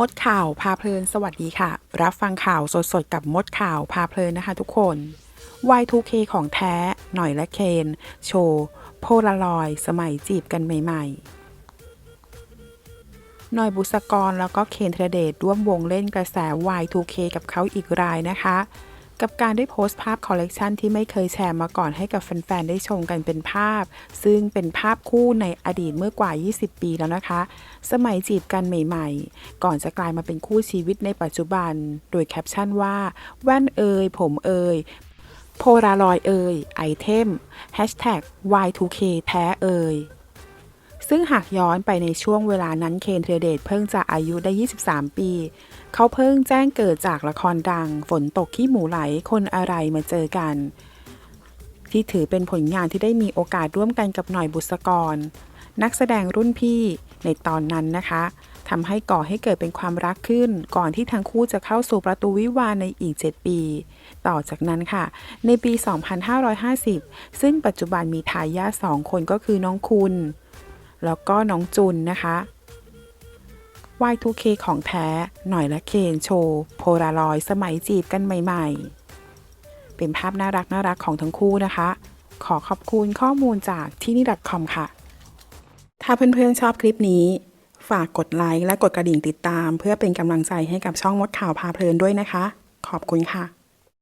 มดข่าวพาเพลินสวัสดีค่ะ รับฟังข่าวสดๆ กับมดข่าวพาเพลินนะคะทุกคน Y2K ของแท้ หน่อยและเคน โชว์ โพลารอย สมัยจีบกันใหม่ๆหน่อยบุษกรแล้วก็เคนธรเดชร่วมวงเล่นกระแส Y2K กับเขาอีกรายนะคะ กับการได้โพสต์ภาพคอลเลกชันที่ไม่เคยแชร์มาก่อนให้กับแฟนๆ ได้ชมกันเป็นภาพ ซึ่งเป็นภาพคู่ในอดีตเมื่อกว่า 20 ปีแล้วนะคะ สมัยจีบกันใหม่ๆ ก่อนจะกลายมาเป็นคู่ชีวิตในปัจจุบัน โดยแคปชั่นว่า แว่นเอยผมเอยโพลารอยเอยไอเทม Hashtag Y2K แท้เอย ซึ่งหากย้อนไปในช่วงเวลานั้นเคนเทเดตเพิ่งจะอายุได้ 23 ปี เขาเพิ่งแจ้งเกิดจากละครดัง ฝนตกขี้หมูไหลคนอะไรมาเจอกัน ที่ถือเป็นผลงานที่ได้มีโอกาสร่วมกันกับหน่อยบุษกร นักแสดงรุ่นพี่ในตอนนั้นนะคะทำให้ก่อให้เกิดเป็นความรักขึ้น ก่อนที่ทั้งคู่จะเข้าสู่ประตูวิวาในอีก 7 ปี ต่อจากนั้นค่ะ ในปี 2550 ซึ่งปัจจุบันมีทายาทสองคนก็คือน้องคุณ แล้วก็น้องจุนนะคะ Y2K ของแท้ หน่อยและเคนโชว์ โพลารอยด์สมัยจีบกันใหม่ ๆ เป็นภาพน่ารักน่ารักของทั้งคู่นะคะ ขอขอบคุณข้อมูลจากที่นี่ .com ค่ะ ถ้าเพื่อนๆชอบคลิปนี้ ฝากกดไลค์และกดกระดิ่งติดตาม เพื่อเป็นกำลังใจให้กับช่องมดข่าวพาเพลินด้วยนะคะ ขอบคุณค่ะ